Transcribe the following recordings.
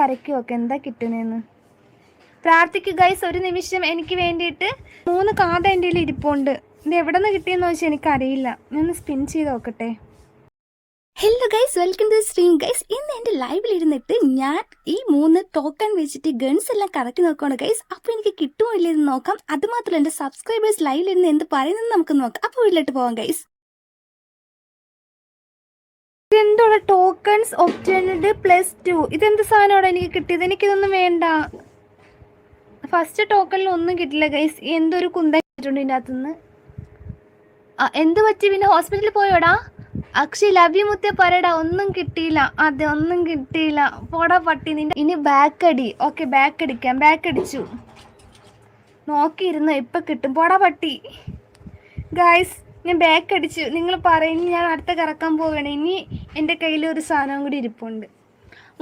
കരയ്ക്ക് ഒക്കെ എന്താ കിട്ടുന്നതെന്ന് പ്രാർത്ഥിക്കുക ഗൈസ് ഒരു നിമിഷം എനിക്ക് വേണ്ടിയിട്ട് മൂന്ന് കാത എന്റെ കയ്യിൽ ഇരിപ്പുണ്ട്. ഇത് എവിടെ നിന്ന് കിട്ടിയെന്ന് വെച്ചാൽ എനിക്കറിയില്ല. ഞാൻ സ്പിൻ ചെയ്ത് നോക്കട്ടെ. Hello guys welcome to stream guys ഇന്ന് എന്റെ ലൈവിൽ ഇരുന്നിട്ട് ഞാൻ ഈ മൂന്ന് ടോക്കൺ വെച്ചിട്ട് ഗൺസ് എല്ലാം കറക്കി നോക്കുകയാണ് ഗൈസ് അപ്പോൾ എനിക്ക് കിട്ടുമോ ഇല്ലെന്ന് നോക്കാം. അതുമാത്രമല്ല എന്റെ സബ്സ്ക്രൈബേഴ്സ് ലൈവിലിരുന്ന് എന്ത് പറയുന്നത് നമുക്ക് നോക്കാം. അപ്പോൾ വീട്ടിലോട്ട് പോകാം ഗൈസ് ഇതെന്തോടെ ടോക്കൺസ് ഒപ്റ്റൻഡ് പ്ലസ് ടു ഇതെന്ത് സാധനമാണ് എനിക്ക് കിട്ടിയത്? എനിക്കിതൊന്നും വേണ്ട. ഫസ്റ്റ് ടോക്കണിൽ ഒന്നും കിട്ടില്ല ഗൈസ് എന്തൊരു കുന്ത കിട്ടിയിട്ടുണ്ട് ഇതിന്റെ അകത്തുനിന്ന് എന്ത് പറ്റി? പിന്നെ ഹോസ്പിറ്റലിൽ പോയോടാ? അക്ഷയ് ലവ്യ മുത്തേ പറയടാ ഒന്നും കിട്ടിയില്ല. അതെ ഒന്നും കിട്ടിയില്ല. പോടാ പട്ടി നിന്റെ ഇനി ബാക്ക് അടി. ഓക്കെ ബാക്ക് അടിക്കാം. ബാക്ക് അടിച്ചു. നോക്കിയിരുന്നു ഇപ്പൊ കിട്ടും. പോടാ പട്ടി. ഗായ്സ് ഞാൻ ബാക്ക് അടിച്ച് നിങ്ങൾ പറയുന്നു ഞാൻ അടുത്ത കറക്കാൻ പോവുകയാണ്. ഇനി എന്റെ കയ്യിൽ ഒരു സാധനം കൂടി ഇരിപ്പുണ്ട്.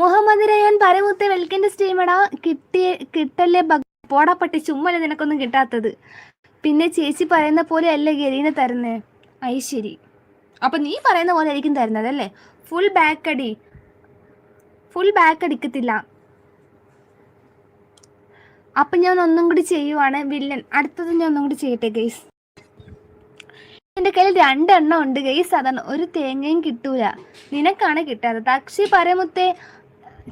മുഹമ്മദ് റയാൻ പരമുത്തെ വെൽക്കന്റെ സ്റ്റീമടാ കിട്ടിയ കിട്ടല്ലേ ബ പോടാ പട്ടി ചുമ്മല്ലേ നിനക്കൊന്നും കിട്ടാത്തത്. പിന്നെ ചേച്ചി പറയുന്ന പോലെ അല്ലേ ഗരീനെ തരുന്നേ? അയ് ശരി. അപ്പം നീ പറയുന്ന പോലെ ആയിരിക്കും തരുന്നത് അല്ലേ? ഫുൾ ബാക്ക് അടി. ഫുൾ ബാക്ക് അടിക്കത്തില്ല. അപ്പം ഞാൻ ഒന്നും കൂടി ചെയ്യുവാണ് വില്ലൻ. അടുത്തത് ഞാൻ ഒന്നും കൂടി ചെയ്യട്ടെ ഗൈസ് എന്റെ കയ്യിൽ രണ്ടെണ്ണം ഉണ്ട്. ഗൈസ് അതാണ്. ഒരു തേങ്ങയും കിട്ടൂല. നിനക്കാണ് കിട്ടാറ് തക്ഷി പരമുത്തെ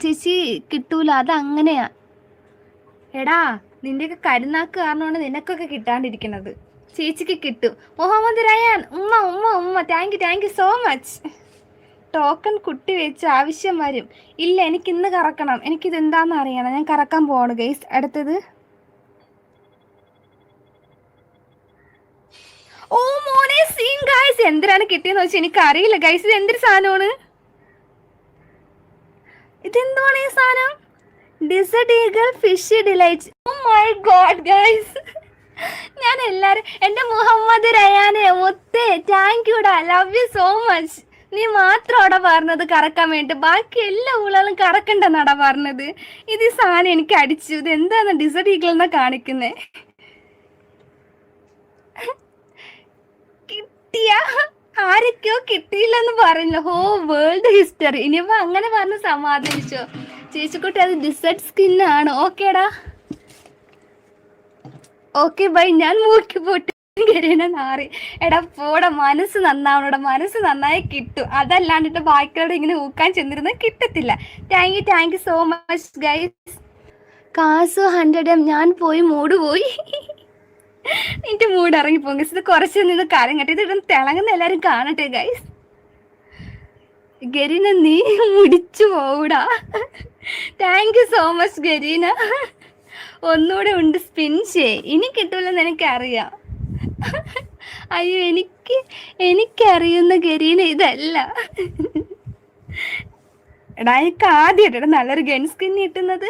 ചേച്ചി കിട്ടൂല. അത് അങ്ങനെയാ എടാ നിന്റെയൊക്കെ കരുനാക്ക് കാരണമാണ് നിനക്കൊക്കെ കിട്ടാണ്ടിരിക്കുന്നത് ചേച്ചിക്ക് കിട്ടും. മുഹമ്മദ് റയാൻ ഉമ്മ ഉമ്മ ഉമ്മ. Thank you thank you so much token കുട്ടി വെച്ച് ആവശ്യം വരും. ഇല്ല എനിക്ക് ഇന്ന് കറക്കണം. എനിക്കിത് എന്താണെന്ന് അറിയണം. ഞാൻ കറക്കാൻ പോവാണ് ഗൈസ് അടുത്തത് ഓ മോനെ സീൻ ഗൈസ് എന്തിനാണ് കിട്ടിയെന്ന് വെച്ചാൽ എനിക്ക് അറിയില്ല ഗൈസ് ഇത് എന്തൊരു സാധനമാണ്? ഇതെന്താണ് ഈ സാധനം? Desert Eagle fish delight oh my god guys ഞാൻ എല്ലാരും എന്റെ മുഹമ്മദ് റയാനെ ഒത്തേ താങ്ക് യുടാ ലവ് യു സോ മച്ച് നീ മാത്രം അവിടെ പറഞ്ഞത് കറക്കാൻ വേണ്ടി. ബാക്കി എല്ലാ ഊളും കറക്കണ്ടെന്നാടാ പറഞ്ഞത്. ഇത് ഈ സാധനം എനിക്ക് അടിച്ചു. ഇത് എന്താണ് ഡിസർട്ട് ഈഗിൾ എന്നാ കാണിക്കുന്നേ കിട്ടിയ ആരൊക്കെയോ കിട്ടിയില്ലെന്ന് പറഞ്ഞു ഹോ വേൾഡ് ഹിസ്റ്ററി ഇനിയിപ്പോ അങ്ങനെ പറഞ്ഞ് സമാധാനിച്ചോ? ചേച്ചിക്കുട്ടി അത് ഡിസൈഡ് സ്കിൻ ആണ്. ഓക്കേടാ ഓക്കെ ബൈ ഞാൻ മൂക്കി പോട്ട്. നാറി. എടാ പോടെ. മനസ്സ് നന്നാവണോടെ. മനസ്സ് നന്നായി കിട്ടും. അതല്ലാണ്ടിട്ട് ബാക്കിയോടെ ഇങ്ങനെ ഊക്കാൻ ചെന്നിരുന്ന കിട്ടത്തില്ല. Thank you thank you so much guys കാസു hundred M ഞാൻ പോയി മൂട് പോയി നിന്റെ മൂഡ് ഇറങ്ങി ഇറങ്ങിപ്പോകും ഇത് കുറച്ച് നിന്ന് കാലം കെട്ടി. ഇത് തിളങ്ങുന്ന എല്ലാരും കാണട്ടെ ഗൈസ് ഗരീന നീ മുടിച്ചു പോകൂടാ thank you so much Garena. ഒന്നുകൂടെ ഉണ്ട് സ്പിൻ ചെയ് ഇനി കിട്ടൂലെന്ന് എനിക്കറിയാം. അയ്യോ എനിക്ക് എനിക്കറിയുന്ന ഗരീന ഇതല്ല. എടാ എനിക്ക് ആദ്യമായിട്ടാണ് നല്ലൊരു ഗൺ സ്കിൻ കിട്ടുന്നത്.